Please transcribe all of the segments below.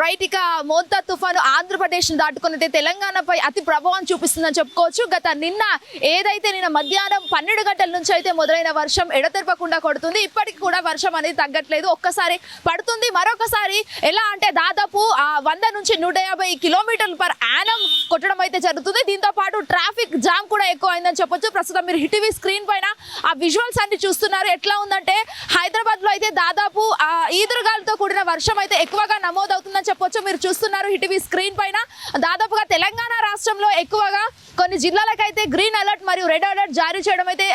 Right ఇక మోంతా తుఫాను ఆంధ్రప్రదేశ్ దాటుకున్నది తెలంగాణపై అతి ప్రభావం చూపిస్తుందని చెప్పుకోవచ్చు. గత నిన్న ఏదైతే నిన్న మధ్యాహ్నం పన్నెండు గంటల నుంచి అయితే మొదలైన వర్షం ఎడతెరపకుండా కొడుతుంది. ఇప్పటికి కూడా వర్షం అనేది తగ్గట్లేదు. ఒక్కసారి పడుతుంది. మరొకసారి ఎలా అంటే దాదాపు వంద నుంచి నూట యాభై కిలోమీటర్లు పర్ యానం కొట్టడం అయితే జరుగుతుంది. దీంతో పాటు ట్రాఫిక్ జామ్ కూడా ఎక్కువ అయిందని చెప్పొచ్చు. ప్రస్తుతం మీరు హిటీవీ స్క్రీన్ పైన ఆ విజువల్స్ అన్ని చూస్తున్నారు. ఎట్లా ఉందంటే హైదరాబాద్లో అయితే దాదాపు ఈదురుగాలతో కూడిన వర్షం అయితే ఎక్కువగా నమోదు చెప్పొచ్చు. మీరు చూస్తున్నారు హిటీవీ స్క్రీన్ పైన. దాదాపుగా తెలంగాణ రాష్ట్రంలో ఎక్కువగా కొన్ని జిల్లాలకైతే గ్రీన్ అలర్ట్ మరియు రెడ్ అలర్ట్ జారీ చేయడం అయితే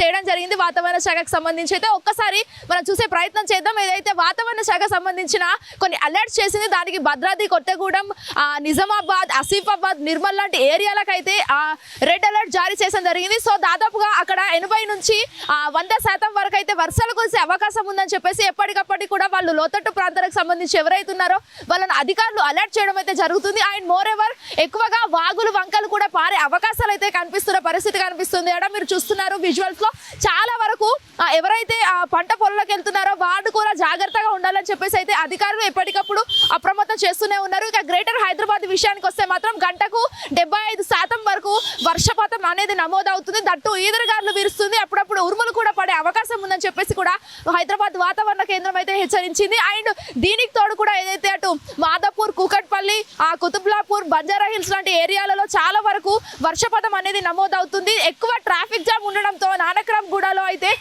చేయడం జరిగింది వాతావరణ శాఖకు సంబంధించి. అయితే ఒక్కసారి మనం చూసే ప్రయత్నం చేద్దాం. ఏదైతే వాతావరణ శాఖ సంబంధించిన కొన్ని అలర్ట్స్ చేసింది దానికి భద్రాద్రి కొత్తగూడెం నిజామాబాద్ ఆసిఫాబాద్ నిర్మల్ లాంటి ఏరియాలకైతే రెడ్ అలర్ట్ జారీ చేయడం జరిగింది. సో దాదాపుగా అక్కడ ఎనభై నుంచి వంద శాతం వరకు అయితే వర్షాలు కురిసే అవకాశం ఉందని చెప్పేసి ఎప్పటికప్పటికి కూడా వాళ్ళు లోతట్టు ప్రాంతాలకు సంబంధించి ఎవరైతే ఉన్నారో వాళ్ళని అధికారులు అలర్ట్ చేయడం అయితే జరుగుతుంది. అండ్ మోర్ ఎవర్ ఎక్కువగా వాగులు వంకలు కూడా పారే అవకాశాలు అయితే కనిపిస్తున్న పరిస్థితి కనిపిస్తుంది. అక్కడ మీరు చూస్తున్నారు విజువల్స్లో చాలా వరకు ఎవరైతే ఆ పంట పొలంలోకి వెళ్తున్నారో వాళ్ళు కూడా జాగ్రత్తగా ఉండాలని చెప్పేసి అయితే అధికారులు ఎప్పటికప్పుడు అప్రమత్తం చేస్తూనే ఉన్నారు. ఇక గ్రేటర్ హైదరాబాద్ విషయానికి వస్తే మాత్రం గంటకు డెబ్బై ఐదు శాతం వరకు వర్షపాతం అనేది నమోదవుతుంది. దట్టు ఈదురుగారులు వీరుస్తుంది. అప్పుడప్పుడు ఉరుములు కూడా పడే అవకాశం ఉందని చెప్పేసి కూడా హైదరాబాద్ వాతావరణ కేంద్రం అయితే హెచ్చరించింది. అండ్ దీనికి తోడు కూడా ఏదైతే అటు మాదాపూర్ కూకట్పల్లి ఆ కుతుబ్లాపూర్ బంజారా హిల్స్ లాంటి ఏరియాలలో చాలా వరకు వర్షపాతం అనేది నమోదవుతుంది. ఎక్కువ ట్రాఫిక్ జామ్ ఉండడంతో నానక్రమ్ గూడలో అయితే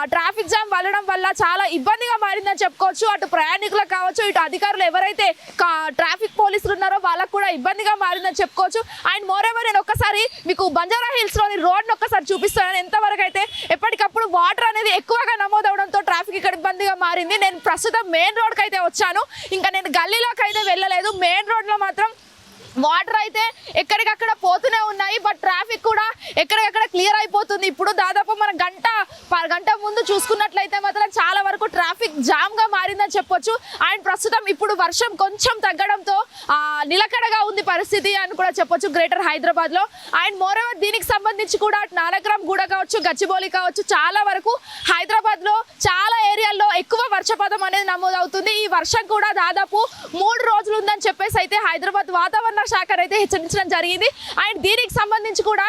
ట్రాఫిక్ జామ్ వల్లడం వల్ల చాలా ఇబ్బందిగా మారిందని చెప్పుకోవచ్చు. అటు ప్రయాణికులకు కావచ్చు ఇటు అధికారులు ఎవరైతే కా- ట్రాఫిక్ పోలీసులు ఉన్నారో వాళ్ళకు కూడా ఇబ్బందిగా మారిందని చెప్పుకోవచ్చు. అండ్ మోర్ ఎవర్ నేను ఒక్కసారి మీకు బంజారా హిల్స్లోని రోడ్ ఒక్కసారి చూపిస్తాను. ఎంతవరకు అయితే ఎప్పటికప్పుడు వాటర్ అనేది ఎక్కువగా నమోదవడంతో ట్రాఫిక్ ఇక్కడ ఇబ్బందిగా మారింది. నేను ప్రస్తుతం మెయిన్ రోడ్కి అయితే వచ్చాను. ఇంకా నేను గల్లీలోకి అయితే వెళ్ళలేదు. మెయిన్ రోడ్లో మాత్రం వాటర్ అయితే ఎక్కడికక్కడ పోతూనే ఉన్నాయి బట్ ట్రాఫిక్ కూడా ఎక్కడికక్కడ క్లియర్ అయిపోతుంది. ఇప్పుడు దాదాపు మన గంట ప- గంట ముందు చూసుకున్నట్లయితే మాత్రం చాలా వరకు ట్రాఫిక్ జామ్గా మారిందని చెప్పొచ్చు. అండ్ ప్రస్తుతం ఇప్పుడు వర్షం కొంచెం తగ్గడంతో నిలకడగా ఉంది పరిస్థితి అని కూడా చెప్పొచ్చు గ్రేటర్ హైదరాబాద్లో అండ్ మోరేవర్ దీనికి సంబంధించి కూడా నానక్రమ్ గూడ కావచ్చు గచ్చిబౌలి కావచ్చు చాలా వరకు హైదరాబాద్లో చాలా ఏరియాల్లో ఎక్కువ వర్షపాతం అనేది నమోదవుతుంది. ఈ వర్షం కూడా దాదాపు మూడు రోజులు ఉందని చెప్పేసి అయితే హైదరాబాద్ వాతావరణ శాఖ అయితే హెచ్చరించడం జరిగింది. అండ్ దీనికి సంబంధించి కూడా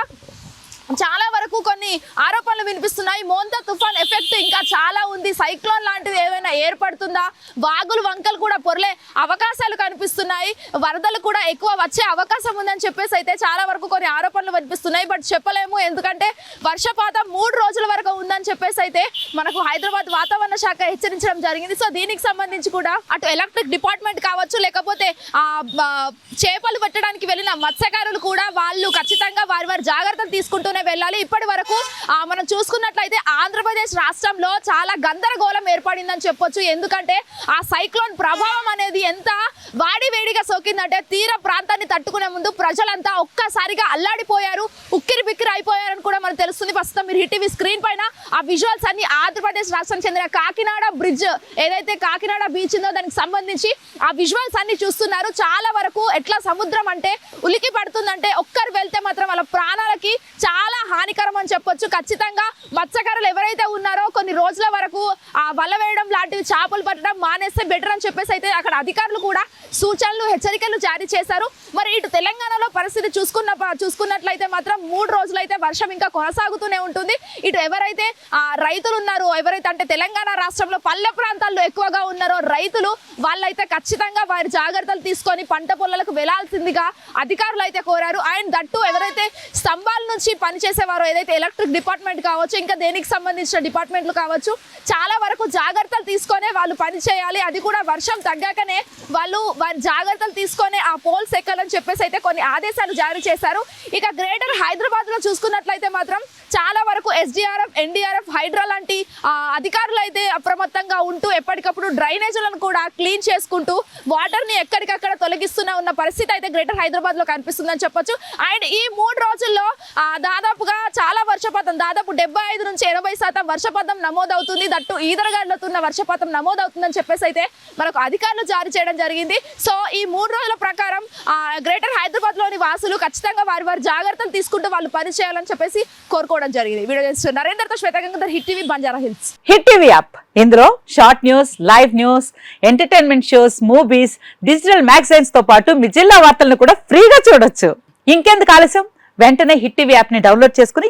చాలా వరకు కొన్ని ఆరోపణలు వినిపిస్తున్నాయి. మోంతా తుఫాన్ ఎఫెక్ట్ ఇంకా చాలా ఉంది. సైక్లోన్ లాంటిది ఏమైనా ఏర్పడుతుందా? వాగులు వంకలు కూడా పొరలే అవకాశాలు కనిపిస్తున్నాయి. వరదలు కూడా ఎక్కువ వచ్చే అవకాశం ఉందని చెప్పేసి అయితే చాలా వరకు కొన్ని ఆరోపణలు వినిపిస్తున్నాయి. బట్ చెప్పలేము. ఎందుకంటే వర్షపాతం మూడు రోజుల వరకు ఉందని చెప్పేసి అయితే మనకు హైదరాబాద్ వాతావరణ శాఖ హెచ్చరించడం జరిగింది. సో దీనికి సంబంధించి కూడా అటు ఎలక్ట్రిక్ డిపార్ట్మెంట్ కావచ్చు లేకపోతే చేపలు పట్టడానికి వెళ్ళిన మత్స్యకారులు కూడా వాళ్ళు ఖచ్చితంగా వారి వారి జాగ్రత్తలు తీసుకుంటూనే వెళ్ళాలి. ఇప్పటి వరకు మనం చూసుకున్నట్లయితే ఆంధ్రప్రదేశ్ రాష్ట్రంలో చాలా గందరగోళం ఏర్పడిందని చెప్పొచ్చు. ఎందుకంటే ఆ సైక్లోన్ ప్రభావం అనేది ఎంత వాడి వేడిగా సోకిందంటే తీర ప్రాంతాన్ని తట్టుకునే ముందు ప్రజలంతా ఒక్కసారిగా అల్లాడిపోయారు ఉక్కిరి బిక్కిరి అయిపోయారని కూడా మనకు తెలుస్తుంది. ప్రస్తుతం మీరు హిటీవీ స్క్రీన్ పైన ఆ విజువల్స్ అన్ని ఆంధ్రప్రదేశ్ రాష్ట్రానికి చెందిన కాకినాడ బ్రిడ్జ్ ఏదైతే కాకినాడ బీచ్ ఉందో దానికి సంబంధించి ఆ విజువల్స్ అన్ని చూస్తున్నారు. చాలా వరకు ఎట్లా సముద్రం అంటే ఉలికి పడుతుందంటే ఒక్కరు వెళ్తే మాత్రం వాళ్ళ ప్రాణాలకి చాలా హానికరం అని చెప్పొచ్చు. ఖచ్చితంగా మత్స్యకారులు ఎవరైతే ఉన్నారో కొన్ని రోజుల వరకు ఆ వల వేయడం లాంటివి చేపలు పట్టడం మానేస్తే బెటర్ అని చెప్పేసి అయితే అక్కడ అధికారులు కూడా సూచనలు హెచ్చరికలు జారీ చేశారు. మరి ఇటు తెలంగాణలో పరిస్థితి చూసుకున్న చూసుకున్నట్లయితే మాత్రం మూడు రోజులైతే వర్షం ఇంకా కొనసాగుతూనే ఉంటుంది. ఇటు ఎవరైతే ఆ రైతులు ఉన్నారో ఎవరైతే అంటే తెలంగాణ రాష్ట్రంలో పల్లె ప్రాంతాల్లో ఎక్కువగా ఉన్నారో రైతులు వాళ్ళైతే ఖచ్చితంగా వారి జాగ్రత్తలు తీసుకొని పంట పొలాలకు వెళ్ళాల్సిందిగా అధికారులు అయితే కోరారు. అండ్ దట్టు ఎవరైతే స్తంభాల నుంచి పనిచేసేవారో ఏదైతే ఎలక్ట్రిక్ డిపార్ట్మెంట్ కావచ్చు ఇంకా దేనికి సంబంధించిన డిపార్ట్మెంట్లు కావచ్చు చాలా వరకు జాగ్రత్తలు తీసుకొనే వాళ్ళు పని చేయాలి. అది కూడా వర్షం తగ్గాకనే వాళ్ళు వారి జాగ్రత్తలు తీసుకొని ఆ పోల్స్ ఎక్కాలని చెప్పేసి అయితే కొన్ని ఆదేశాలు జారీ చేశారు. ఇక గ్రేటర్ హైదరాబాద్లో చూసుకున్నట్లయితే మాత్రం చాలా వరకు ఎస్డిఆర్ఎఫ్ ఎన్డీఆర్ఎఫ్ హైడ్రా లాంటి అధికారులు అయితే అప్రమత్తంగా ఉంటూ ఎప్పటికప్పుడు డ్రైనేజీలను కూడా క్లీన్ చేసుకుంటూ వాటర్ని ఎక్కడికక్కడ తొలగిస్తూనే ఉన్న పరిస్థితి అయితే గ్రేటర్ హైదరాబాద్లో కనిపిస్తుందని చెప్పొచ్చు. అండ్ ఈ మూడు రోజుల్లో దాదాపుగా చాలా వర్షపాతం. దాదాపు డెబ్బై ఐదు నుంచి ఎనభై శాతం వర్షపాతం నమోదవుతుంది. దట్టు ఈదరగాడ్లతున్న వర్షపాతం నమోదవుతుందని చెప్పేసి అయితే మనకు అధికారులు జారీ చేయడం జరిగింది. సో ఈ మూడు రోజుల ప్రకారం ఆ, గ్రేటర్ హైదరాబాద్లోని వాసులు ఖచ్చితంగా వారి వారి జాగ్రత్తలు తీసుకుంటూ వాళ్ళు పని చేయాలని చెప్పేసి కోరుకోవడం జరిగింది. వీడియో చేస్తున్నారు నరేంద్రతో Shweta Hit TV Banjara Hills. Hit TV app. ఇందులో short news live news entertainment shows movies digital మ్యాగజైన్స్తో పాటు మీ జిల్లా వార్తలను కూడా ఫ్రీగా చూడొచ్చు. ఇంకెందుకు ఆలస్యం? వెంటనే హిట్ టీవీ యాప్ని డౌన్లోడ్ చేసుకుని